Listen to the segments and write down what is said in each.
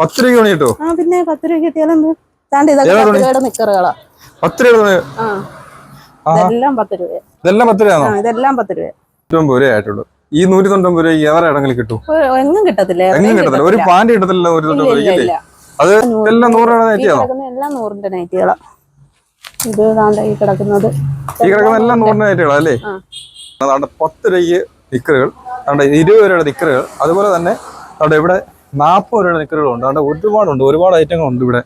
പത്ത് രൂപ തുണി കിട്ടുമോ ആ പിന്നെ പത്ത് രൂപ കിട്ടിയാലും താണ്ട് ഇതൊക്കെ നിക്കറുകളാ പത്ത് രൂപ തുണി ഇതെല്ലാം പത്ത് രൂപ ഇതെല്ലാം പത്ത് രൂപയാണോ? ആ ഇതെല്ലാം പത്ത് രൂപ നൂറ്റമ്പത് രൂപ ആയിട്ടുള്ളൂ. ഈ നൂറ്റി തൊണ്ണൂറ്റമ്പത് രൂപ ഏറെ ഇടങ്ങളിൽ കിട്ടും എങ്ങും കിട്ടത്തില്ല. എങ്ങും കിട്ടത്തില്ല. ഒരു പാന്റ് കിട്ടത്തില്ല ഒരു ഇല്ല, തൊണ്ണൂറ് ഇല്ല, അത് എല്ലാം നൂറ് രൂപ ഈ നൈറ്റിയാണോ എല്ലാം നൂറിന്റെ നൈറ്റികളാ. ഇത് താണ്ട ഈ കിടക്കുന്നത്. ഈ കിടക്കുന്ന എല്ലാം നൂറിന്റെ നൈറ്റുകളാ അല്ലേ. അതാണ്ട് പത്ത് രൂപയ്ക്ക് നിക്കറുകൾ. അതുകൊണ്ട് ഇരുപത് രൂപയുടെ നിക്കറുകൾ. അതുപോലെ തന്നെ അവിടെ ഇവിടെ നാൽപ്പത് രൂപയുടെ നിക്കറുകളുണ്ട്. അതുകൊണ്ട് ഒരുപാടുണ്ട്. ഒരുപാട് ഐറ്റങ്ങളുണ്ട് ഇവിടെ.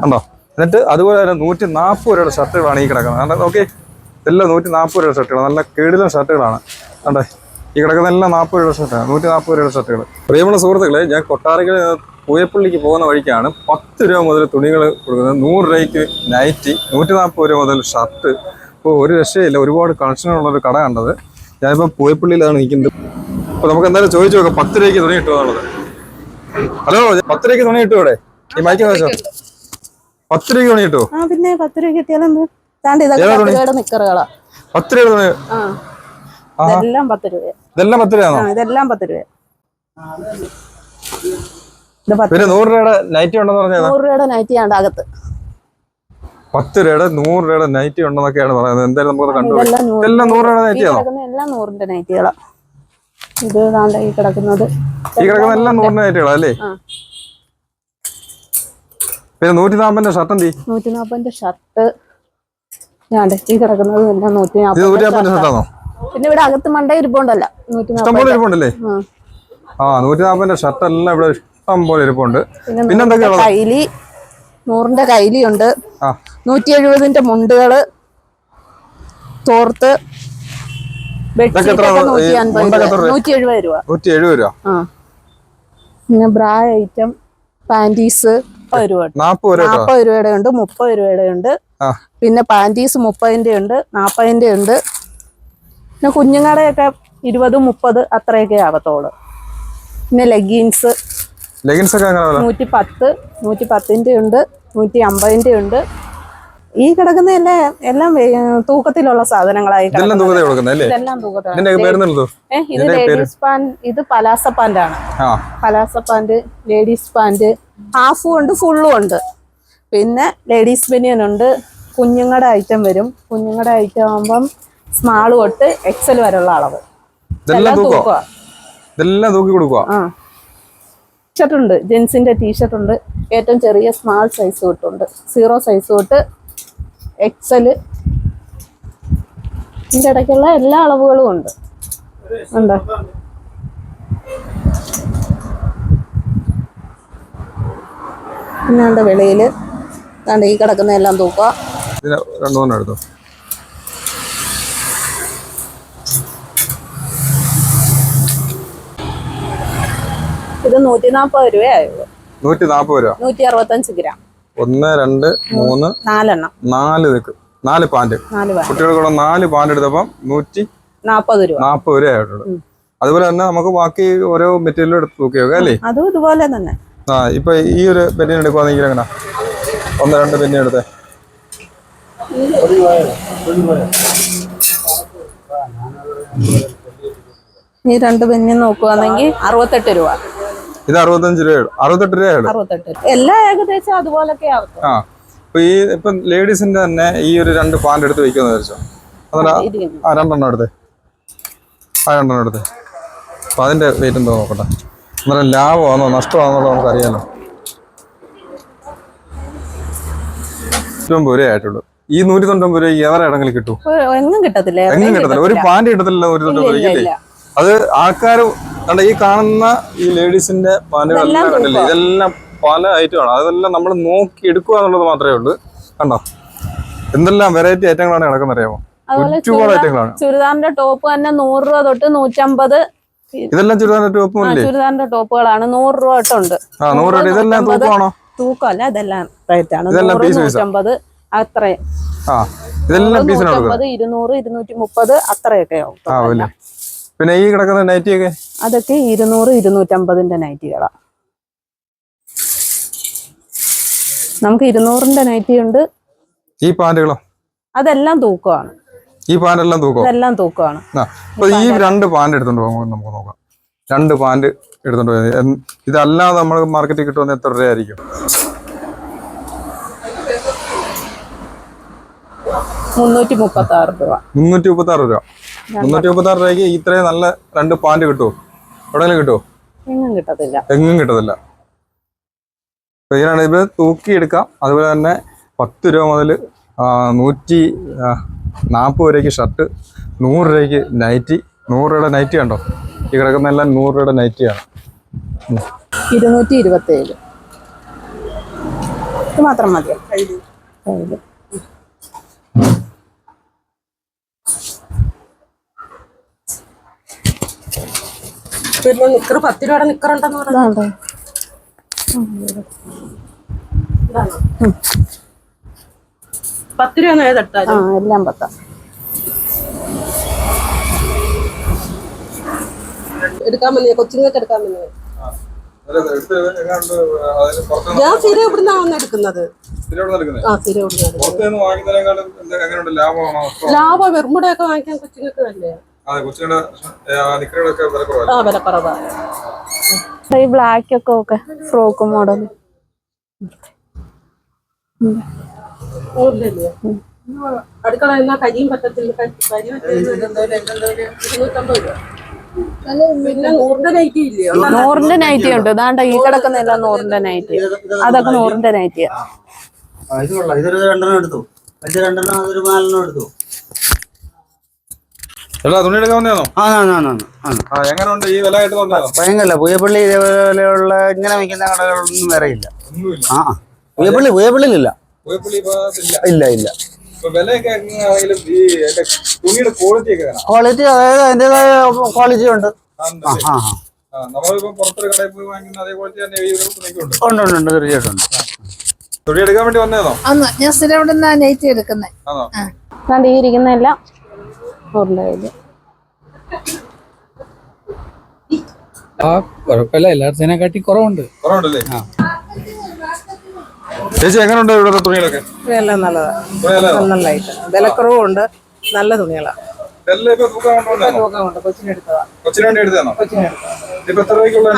കണ്ടോ? എന്നിട്ട് അതുപോലെ തന്നെ നൂറ്റി നാൽപ്പത് രൂപയുടെ ഷർട്ടുകളാണ് ഈ കിടക്കുന്നത്. കണ്ടോ? നോക്കി. എല്ലാം നൂറ്റി നാൽപ്പത് രൂപയുടെ ഷർട്ടുകൾ നല്ല കേടിലും ഷർട്ടുകളാണ്. കണ്ടേ? ഈ കിടക്കുന്ന എല്ലാം നാൽപ്പത് രൂപയുടെ ഷർട്ടാണ്. നൂറ്റി നാൽപ്പത് രൂപയുടെ ഷർട്ടുകൾ പ്രിയമുള്ള സുഹൃത്തുക്കളെ ഞാൻ കൊട്ടാരക്കര പൂയപ്പള്ളിക്ക് പോകുന്ന വഴിക്കാണ് പത്ത് രൂപ മുതൽ തുണികൾ കൊടുക്കുന്നത്. നൂറ് രൂപയ്ക്ക് നൈറ്റി നൂറ്റി നാൽപ്പത് രൂപ മുതൽ ഷർട്ട്. ഇപ്പോൾ ഒരു രക്ഷയില്ല. ഒരുപാട് കളക്ഷനുള്ളൊരു കട കണ്ടത്. ഞാനിപ്പോൾ പൂയപ്പള്ളിയിലാണ് നിൽക്കുന്നത്. അപ്പോൾ നമുക്ക് എന്തായാലും ചോദിച്ചു നോക്കാം പത്ത് രൂപയ്ക്ക് തുണി കിട്ടുക എന്നുള്ളത്. ഹലോ പത്ത് രൂപയ്ക്ക് തുണി കിട്ടും ഇവിടെ? ഈ മൈക്ക് പത്ത് രൂപയ്ക്ക് തുണി കിട്ടുമോ ആ പിന്നെ പത്ത് രൂപ കിട്ടിയാലും നിക്കറുകളാ പത്ത് രൂപ തുണി? ഇതെല്ലാം പത്ത് രൂപ ഇതെല്ലാം പത്ത് രൂപയാണോ ഇതെല്ലാം പത്ത് രൂപ പിന്നെ നൂറ് രൂപയുടെ നൈറ്റി ഉണ്ടെന്ന് പറഞ്ഞാൽ നൂറ് രൂപയുടെ നൈറ്റി ആണ് അകത്ത്. പത്ത് രൂപയുടെ നൂറ് രൂപയുടെ നൈറ്റി ഉണ്ടെന്നൊക്കെയാണ് പറയുന്നത്. എന്തായാലും നമുക്ക് കണ്ടു ഇതെല്ലാം നൂറ് രൂപയുടെ നൈറ്റിയാണോ? എല്ലാം നൂറിന്റെ നൈറ്റികളാ. ഇത് താണ്ട ഈ കിടക്കുന്നത്. ഈ കിടക്കുന്ന എല്ലാം നൂറിന്റെ നൈറ്റികളാ അല്ലേ? പിന്നെ നൂറ്റി നാൽപ്പതിന്റെ ഷർട്ട് എന്തി നൂറ്റി നാപ്പതിന്റെ ഷർട്ട്. ഞാണ്ട് ഈ കിടക്കുന്നത് എല്ലാം നൂറ്റി നാപ്പത് ഷർട്ടാണോ? പിന്നെ ഇവിടെ അകത്ത് മണ്ടേ ഇരിപ്പുണ്ടല്ല നൂറ്റി ഇഷ്ടം പോലെ നാപ്പത് ഇരിപ്പുണ്ടല്ലേ? ആ. നൂറ്റി നാൽപ്പതിന്റെ ഷർട്ട് എല്ലാം ഇവിടെ ഇഷ്ടം പോലെ ഇരിപ്പുണ്ട്. പിന്നെ കൈലി നൂറിന്റെ കൈലി ഉണ്ട് നൂറ്റി എഴുപതിന്റെ മുണ്ടുകൾ തോർത്ത് നൂറ്റി? എഴുപത് രൂപ. നൂറ്റി എഴുപത് രൂപ? പിന്നെ ബ്രാ ഐറ്റം പാന്റീസ് നാപ്പത് രൂപയുടെ ഉണ്ട് മുപ്പത് രൂപയുടെ ഉണ്ട്. പിന്നെ പാന്റീസ് മുപ്പതിന്റെ ഉണ്ട് നാപ്പതിന്റെ ഉണ്ട്. പിന്നെ കുഞ്ഞുങ്ങളുടെയൊക്കെ ഇരുപത് മുപ്പത് അത്രയൊക്കെ ആവത്തോൾ. പിന്നെ ലെഗിൻസ് ലെഗിൻസ് ഒക്കെ നൂറ്റി പത്ത് നൂറ്റി പത്തിന്റെ ഉണ്ട് നൂറ്റി അമ്പതിന്റെ ഉണ്ട്. ഈ കിടക്കുന്ന എല്ലാം എല്ലാം തൂക്കത്തിലുള്ള സാധനങ്ങളായി ഇതെല്ലാം ഇത് ലേഡീസ് പാന്റ് ഇത് പലാസ പാന്റ് ആണ്. പലാസ പാന്റ് ലേഡീസ് പാന്റ് ഹാഫും ഉണ്ട് ഫുള്ളും ഉണ്ട്. പിന്നെ ലേഡീസ് ബനിയൻ ഉണ്ട്. കുഞ്ഞുങ്ങളുടെ ഐറ്റം വരും. കുഞ്ഞുങ്ങളുടെ ഐറ്റം ആകുമ്പം സ്മാൾ തൊട്ട് എക്സൽ വരെയുള്ള അളവ്. ഇതെല്ലാം തൂക്കോ? കൊടുക്കുക ആ. ടീഷർട്ട് ഉണ്ട് ജെൻസിന്റെ ടീഷർട്ടുണ്ട് ഏറ്റവും ചെറിയ സ്മാൾ സൈസ് തൊട്ടുണ്ട്. സീറോ സൈസ് തൊട്ട് എക്സൽ ഇതിന്റെ ഇടയ്ക്കുള്ള എല്ലാ അളവുകളും ഉണ്ട്. ഉണ്ടോ? പിന്നെ ഉണ്ട് വെളിയിൽ ഈ കിടക്കുന്ന എല്ലാം തൂക്കുക. രണ്ടു മൂന്നെണ്ണം എടുത്തു? ഇത് നൂറ്റി നാൽപ്പത് രൂപയായുള്ളൂ നൂറ്റി നാൽപ്പത് രൂപ. നൂറ്റി അറുപത്തഞ്ച് ഗ്രാം. ഒന്ന് രണ്ട് മൂന്ന് നാലെണ്ണം. നാല് നിൽക്കും നാല് പാന്റ് കുട്ടികൾക്കുള്ള നാല് പാന്റ് എടുത്തപ്പം നൂറ്റി നാപ്പത് രൂപ. നാപ്പത് രൂപ ആയിട്ടുള്ളൂ. അതുപോലെ തന്നെ നമുക്ക് ബാക്കി ഓരോ മെറ്റീരിയലും എടുത്ത് വെക്കാം അല്ലേ? അതും ഇതുപോലെ തന്നെ. ആ ഇപ്പൊ ഈ ഒരു പെന്നിന് എടുക്കുവാണെങ്കിൽ എങ്ങനെ ഒന്ന് രണ്ട് പെന്നി എടുത്തേ. ഈ രണ്ട് പെന്നി നോക്കുവാണെങ്കിൽ അറുപത്തെട്ട് രൂപ. ഇത് അറുപത്തഞ്ച് രൂപയാണ് അറുപത്തെട്ട് രൂപയാണ് അറുപത്തെട്ട് രൂപ. എല്ലാം ഏകദേശം അതുപോലൊക്കെ ആ. ഇപ്പൊ ഈ ഇപ്പൊ ലേഡീസിന്റെ തന്നെ ഈ ഒരു രണ്ട് പാന്റ് എടുത്ത് വെക്കുമെന്ന് വിചാരിച്ചോ? അതല്ല ആ രണ്ടെണ്ണം എടുത്തേ. ആ രണ്ടെണ്ണം എടുത്തേ. അപ്പൊ അതിന്റെ വെയിറ്റ് എന്തോ നോക്കട്ടെ. അന്നേരം ലാഭമാണോ നഷ്ടമാണെന്നുള്ളത് നമുക്ക് അറിയാലോ നൂറ്റമ്പത് രൂപ ആയിട്ടുള്ളൂ. ഈ നൂറ്റി തൊണ്ണൂറ്റമ്പത് രൂപ എവരെ ഇടങ്ങളിൽ കിട്ടും? എങ്ങും കിട്ടത്തില്ല. എങ്ങും എവിടെയും കിട്ടത്തില്ല. ഒരു പാന്റ് കിട്ടത്തില്ല നൂറ്റി തൊണ്ണൂറ്റമ്പത് രൂപയ്ക്ക് അത് ആൾക്കാർ കണ്ട ഈ കാണുന്ന ഈ ലേഡീസിന്റെ പാനുകളെല്ലാം കണ്ടില്ലേ? ഇതെല്ലാം പല ഐറ്റമാണ്. അതെല്ലാം നമ്മൾ നോക്കി എടുക്കുക എന്നുള്ളത് മാത്രമേ ഉള്ളൂ. കണ്ടോ? എന്തെല്ലാം വെറൈറ്റി ഐറ്റങ്ങളാണ് കിടക്കുന്നത് അറിയാമോ ഒരുപാട് ഐറ്റങ്ങളാണ്. ചുരിദാറിന്റെ ടോപ്പ് തന്നെ നൂറ് രൂപ തൊട്ട് നൂറ്റമ്പത് ഇതെല്ലാം ചുരിദാറിന്റെ ടോപ്പ് ചുരിദാറിന്റെ ടോപ്പുകളാണ് നൂറ് രൂപ തൊട്ടുണ്ട്. ആ നൂറ് രൂപ ഇതെല്ലാം തൂക്കമാണോ? തൂക്കമല്ല ഇതെല്ലാം റേറ്റ് ആണ്. നൂറ്റമ്പത് അത്രയും. ഇതെല്ലാം ഇരുന്നൂറ് ഇരുന്നൂറ്റി മുപ്പത് അത്രയൊക്കെ ആവും പിന്നെ ഈ കിടക്കുന്ന നൈറ്റിയൊക്കെ അതൊക്കെ ഇരുന്നൂറ് ഇരുന്നൂറ്റമ്പതിന്റെ നൈറ്റികളാ നമുക്ക് ഇരുന്നൂറിന്റെ നൈറ്റി ഉണ്ട്. ഈ പാന്റുകളോ അതെല്ലാം തൂക്കമാണ്. ഈ പാന്റെല്ലാം തൂക്കോ? എല്ലാം തൂക്കമാണ്. അപ്പൊ ഈ രണ്ട് പാന്റ് എടുത്തോണ്ട് പോകുമ്പോൾ നമുക്ക് നോക്കാം. രണ്ട് പാന്റ് എടുത്തോണ്ട് പോയത് ഇതല്ലാതെ നമ്മൾ മാർക്കറ്റിൽ കിട്ടുന്ന എത്ര രൂപയായിരിക്കും? മുന്നൂറ്റി മുപ്പത്തി ആറ് രൂപ. മുന്നൂറ്റി മുപ്പത്തി ആറ് രൂപ. മുന്നൂറ്റി മുപ്പത്തി ആറ് രൂപയ്ക്ക് ഇത്രയും നല്ല രണ്ട് പാന്റ് കിട്ടുമോ എവിടെയെങ്കിലും കിട്ടുമോ എങ്ങും കിട്ടത്തില്ല. എങ്ങും കിട്ടത്തില്ല. ഇതിനാണ് ഇത് തൂക്കിയെടുക്കാം. അതുപോലെ തന്നെ പത്ത് രൂപ മുതൽ നൂറ്റി നാൽപ്പത് രൂപയ്ക്ക് ഷർട്ട് നൂറ് രൂപയ്ക്ക് നൈറ്റി നൂറ് രൂപയുടെ നൈറ്റി ഉണ്ടോ ഈ കിടക്കുന്ന എല്ലാം നൂറ് രൂപയുടെ നൈറ്റിയാണ്. ഇരുന്നൂറ്റി ഇരുപത്തി ഏഴ് ഇത് മാത്രം മതിയോ? പിന്നെ നിക്കറ്. പത്ത് രൂപയുടെ നിക്കറുണ്ടെന്ന് പറഞ്ഞു. ഇതാണ്ടോ? പത്ത് രൂപ എല്ലാം പത്താം. എടുക്കാൻ കൊച്ചുങ്ങൾക്ക് എടുക്കാൻ പറ്റിയ ഞാൻ സ്ഥിരം ഇവിടുന്നാ വന്ന് എടുക്കുന്നത്? ആ സ്ഥിരം ഇവിടുന്ന് ലാഭം വെറുമുടെ ഒക്കെ വാങ്ങിക്കാൻ കൊച്ചിങ്ങൾക്ക് തന്നെ ആ വില ഈ ബ്ലാക്ക് ഒക്കെ ഓക്കെ ഫ്രോക്ക് മോഡൽ അടുക്കള എന്നാ കരിയും പറ്റത്തില്ല നൂറിന്റെ നൈറ്റി ഇല്ലയോ നൂറിന്റെ നൈറ്റി ഉണ്ട്? ഇതാണ്ട ഈ കിടക്കുന്നില്ല നൂറിന്റെ നൈറ്റി അതൊക്കെ നൂറിന്റെ നൈറ്റിയാ ഇത് കൊള്ളാം. ഇതൊരു രണ്ടെണ്ണം എടുത്തു. ഇത് രണ്ടെണ്ണം അതൊരു നാലെണ്ണം എടുത്തു. അല്ല തുണി എടുക്കാൻ വന്നതാണോ ആ ആ ആ, ആ, എങ്ങനെയുണ്ട് ഈ വില ആയിട്ട് വന്നതാണോ ഭയങ്കര പുയപ്പള്ളി ഇതേപോലെയുള്ള ഇങ്ങനെ വയ്ക്കുന്ന കടകളൊന്നും വേറെ ഇല്ല. ഒന്നുമില്ല. ആ. പുയപ്പള്ളി പുയപ്പള്ളിയിലില്ല. ഇല്ല ഇല്ല ഇല്ല. ഇപ്പൊ വിലയൊക്കെ ഈ തുണിയുടെ ക്വാളിറ്റി അതായത് അതിന്റെതായ ക്വാളിറ്റി ഉണ്ട്. ഉണ്ട് ഉണ്ട്. ഉണ്ട് തീർച്ചയായിട്ടും തുണി എടുക്കാൻ വേണ്ടി ഞാൻ സ്ഥിരം ഇവിടെ നൈറ്റ് എടുക്കുന്നത് ഈ ഇരിക്കുന്നതെല്ലാം. ആ കുഴപ്പമില്ല. കുറവുണ്ട്. കുറവുണ്ടല്ലേ? ചേച്ചി എങ്ങനെയുണ്ട് ഇവിടുത്തെ തുണികളൊക്കെ? എല്ലാം നല്ലതാണ് തുണിയല്ലേ നല്ല ഐറ്റം വിലക്കുറവുണ്ട്. നല്ല തുണികളാണ്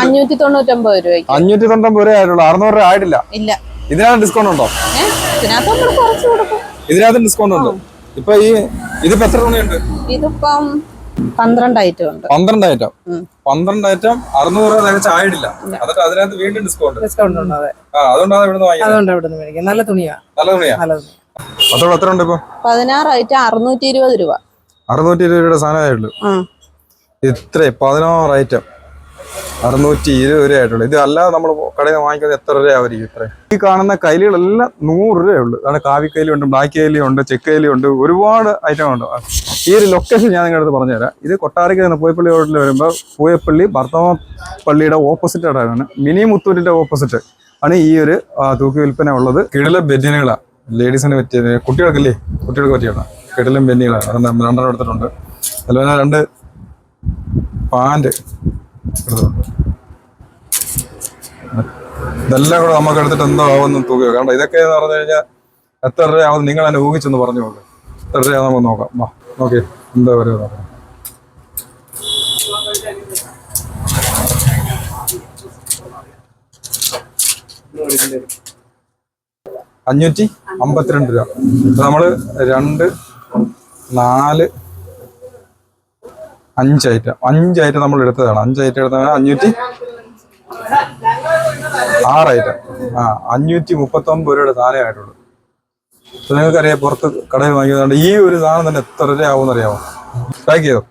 അഞ്ഞൂറ്റി തൊണ്ണൂറ്റൊമ്പത് രൂപയ്ക്ക് അഞ്ഞൂറ്റി തൊണ്ണൂറ്റൊമ്പത് രൂപ ആയിട്ടുള്ളൂ. അറുന്നൂറ് രൂപ ആയിട്ടില്ല. ഇല്ല. ഇതിനകത്ത് ഡിസ്കൗണ്ട് ഉണ്ടോ? ഏഹ് ഇതിനകത്ത് നമ്മൾ കുറച്ച് കൊടുക്കും. ഇതിനകത്ത് ഡിസ്കൗണ്ട് ഉണ്ട്? ഇപ്പൊ ഈ ഇതിപ്പോ എത്ര തുണിയുണ്ട് ഇതിപ്പം പന്ത്രണ്ട് ഐറ്റം ഉണ്ട് പന്ത്രണ്ട് ഐറ്റം പന്ത്രണ്ട് ഐറ്റം അറുന്നൂറ് രൂപ തികച്ച് ആയിട്ടില്ല എന്നിട്ട് അതിനകത്ത് വീണ്ടും ഡിസ്കൗണ്ട്. ഡിസ്കൗണ്ട് ഉണ്ട് അതെ. അതുകൊണ്ടാണ് ഇവിടുന്ന് വാങ്ങിയത്. അതുകൊണ്ട് നല്ല തുണിയാ. നല്ല തുണിയാ? നല്ല തുണി അതോടെ എത്ര ഉണ്ട് ഇപ്പൊ? പതിനാറ് ഐറ്റം അറുന്നൂറ്റി ഇരുപത് രൂപ അറുന്നൂറ്റി ഇരുപത് രൂപയുടെ സാധനമായിട്ടുള്ളൂ ഇത്ര പതിനാറ് ഐറ്റം അറുന്നൂറ്റി ഇരുപത് രൂപ ആയിട്ടുള്ളൂ ഇത് അല്ലാതെ നമ്മൾ കടയിൽ നിന്ന് വാങ്ങിക്കുന്നത് എത്ര രൂപയായിരിക്കും ഇത്ര ഈ കാണുന്ന കൈലികളെല്ലാം നൂറ് രൂപയുള്ളൂ അതാണ് കാവി കൈലി ഉണ്ട് ബ്ലാക്ക് കൈലി ഉണ്ട് ചെക്ക് കൈലി ഉണ്ട് ഒരുപാട് ഐറ്റം ഉണ്ട്. ഈ ഒരു ലൊക്കേഷൻ ഞാൻ നിങ്ങളുടെ അടുത്ത് പറഞ്ഞുതരാം. ഇത് കൊട്ടാരക്കര നിന്ന് പൂയപ്പള്ളി റോഡിൽ വരുമ്പോൾ പൂയപ്പള്ളി ഭർത്തമ പള്ളിയുടെ ഓപ്പോസിറ്റ് ആയിട്ടാണ് മിനി മുത്തൂരിന്റെ ഓപ്പോസിറ്റ് ആണ് ഈ ഒരു തൂക്കി വിൽപ്പന ഉള്ളത്. കിടല ബെന്നിനുകളാണ് ലേഡീസിന് പറ്റിയ കുട്ടികൾക്കല്ലേ? കുട്ടികൾക്ക് പറ്റിയാണ് കിടലും ബെന്നികളാണ് രണ്ടെണ്ണം എടുത്തിട്ടുണ്ട്. അതുപോലെ രണ്ട് പാന്റ്. എടുത്തിട്ടുണ്ട് ഇതെല്ലാം കൂടെ നമുക്ക് എടുത്തിട്ട് എന്തോ ആവുമെന്ന് തൂക്കുക കാരണം ഇതൊക്കെ എന്ന് പറഞ്ഞു കഴിഞ്ഞാൽ എത്ര രൂപയാവും നിങ്ങൾ തന്നെ ഊഹിച്ചെന്ന് പറഞ്ഞു നോക്ക് എത്ര രൂപ നമുക്ക് നോക്കാം. വാ നോക്കി. എന്താ പറയുക നോക്കാം അഞ്ഞൂറ്റി അമ്പത്തിരണ്ട് രൂപ. നമ്മൾ രണ്ട് നാല് അഞ്ച് ഐറ്റം അഞ്ച് ഐറ്റം നമ്മൾ എടുത്തതാണ്. അഞ്ച് ഐറ്റം എടുത്തതാണ് അഞ്ഞൂറ്റി ആറ് ഐറ്റം ആ അഞ്ഞൂറ്റി മുപ്പത്തി ഒമ്പത് രൂപയുടെ സാധനമായിട്ടുള്ളൂ നിങ്ങൾക്കറിയാം പുറത്ത് കടയിൽ വാങ്ങിയതുകൊണ്ട് ഈ ഒരു സാധനം തന്നെ എത്ര രൂപ ആവും അറിയാമോ പാക്ക് ചെയ്തോ?